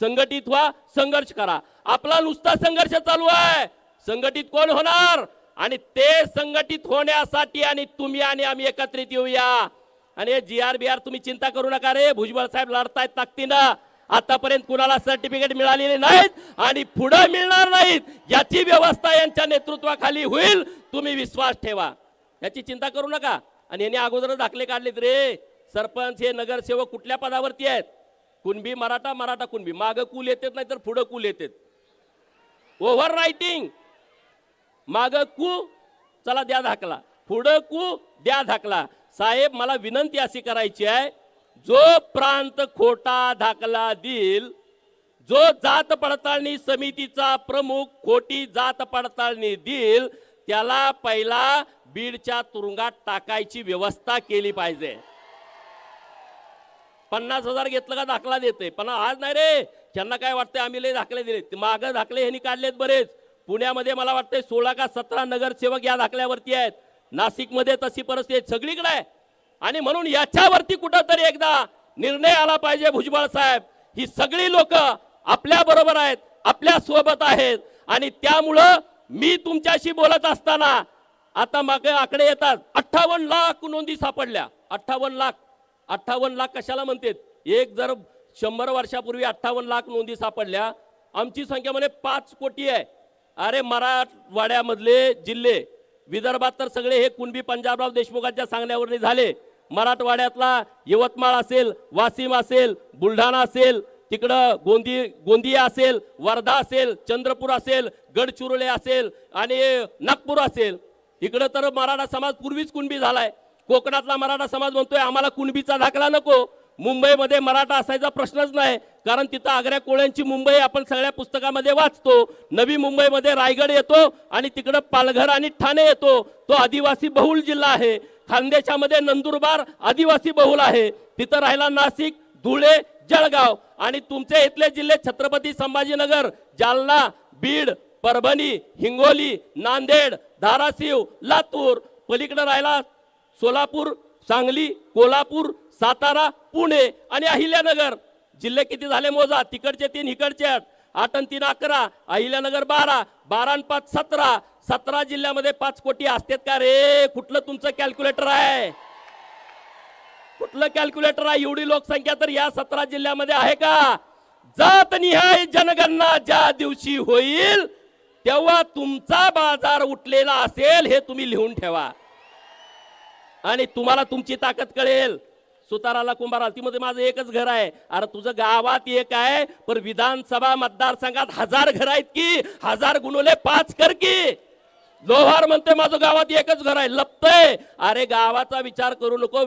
संघटित व्हा संघर्ष करा. आपला नुसता संघर्ष चालू आहे. संघटित कोण होणार? आणि ते संघटित होण्यासाठी आणि तुम्ही आणि आम्ही एकत्रित येऊया. आणि जी आर बी आर तुम्ही चिंता करू नका रे. भुजबळ साहेब लढतायत ताकदीनं. आतापर्यंत कुणाला सर्टिफिकेट मिळालेले नाहीत आणि पुढे मिळणार नाहीत. याची व्यवस्था यांच्या नेतृत्वाखाली होईल. तुम्ही विश्वास ठेवा. याची चिंता करू नका. आणि यांनी अगोदर दाखले काढलेत रे. सरपंच हे नगरसेवक कुठल्या पदावरती आहेत? कुणबी मराठा मराठा कुणबी. मागं कुल येतात नाही तर पुढं कुल येतात. ओव्हर रायटिंग माग कू चला द्या धाकला. पुढं कू द्या धाकला. साहेब मला विनंती अशी करायची आहे जो प्रांत खोटा धाकला देईल जो जात पडताळणी समितीचा प्रमुख खोटी जात पडताळणी देईल त्याला पहिला बीडच्या तुरुंगात टाकायची व्यवस्था केली पाहिजे. पन्नास हजार घेतलं का दाखला देते. पण आज नाही रे. त्यांना काय वाटतंय? आम्ही लय दाखले दिले माग दाखले ह्यांनी काढलेत बरेच. पुण्यामध्ये मला वाटतंय सोळा का सतरा नगरसेवक या दाखल्यावरती आहेत. नाशिकमध्ये तशी परिस्थिती सगळीकडे आहे. आणि म्हणून याच्यावरती कुठंतरी एकदा निर्णय आला पाहिजे भुजबळ साहेब. ही सगळी लोक आपल्या बरोबर आहेत आपल्यासोबत आहेत. आणि त्यामुळं मी तुमच्याशी बोलत असताना आता मागे आकडे येतात. अठ्ठावन्न लाख नोंदी सापडल्या. अठ्ठावन्न लाख. अठ्ठावन्न लाख कशाला म्हणतात? एक जर शंभर वर्षापूर्वी अठ्ठावन्न लाख नोंदी सापडल्या आमची संख्या म्हणे पाच कोटी आहे. अरे मराठवाड्यामधले जिल्हे विदर्भात तर सगळे हे कुणबी पंजाबराव देशमुखांच्या सांगण्यावर झाले. मराठवाड्यातला यवतमाळ असेल वाशिम असेल बुलढाणा असेल तिकडं गोंदी गोंदिया असेल वर्धा असेल चंद्रपूर असेल गडचिरोले असेल आणि नागपूर असेल. इकडं तर मराठा समाज पूर्वीच कुणबी झालाय. कोकणातला मराठा समाज म्हणतोय आम्हाला कुणबीचा दाखला नको. मुंबईमध्ये मराठा असायचा प्रश्नच नाही. कारण तिथं आग्र्या कोळ्यांची मुंबई आपण सगळ्या पुस्तकामध्ये वाचतो. नवी मुंबईमध्ये रायगड येतो आणि तिकडं पालघर आणि ठाणे येतो. तो आदिवासी बहुल जिल्हा आहे. खानदेशामध्ये नंदुरबार आदिवासी बहुल आहे. तिथं राहिला नाशिक धुळे जळगाव आणि तुमचे इथले जिल्हे छत्रपती संभाजीनगर जालना बीड परभणी हिंगोली नांदेड धाराशिव लातूर. पलीकडे राहिला सोलापूर सांगली कोल्हापूर सातारा पुणे आणि अहिल्यानगर. जिल्हे किती झाले मोजा? तिकडचे तीन इकडचे आठ आठ आणि तीन अकरा. अहिल्यानगर बारा बारा आणि पाच सतरा. सतरा जिल्ह्यामध्ये पाच कोटी असतात का रे? कुठलं तुमचं कॅल्क्युलेटर आहे? कुठलं कॅल्क्युलेटर आहे? एवढी लोकसंख्या तर या सतरा जिल्ह्यामध्ये आहे का? जात निहाय जनगणना ज्या दिवशी होईल तेव्हा तुमचा बाजार उठलेला असेल हे तुम्ही लिहून ठेवा. आणि तुम्हाला तुमची ताकद कळेल. सुताराला कुंभाराला ती मध्ये माझं एकच घर आहे. अरे तुझं गावात एक आहे पण विधानसभा मतदारसंघात हजार घर आहेत की? हजार गुणवले पाच कर की? लोहार म्हणते माझं गावात एकच घर आहे. लपतय. अरे गावाचा विचार करू नको.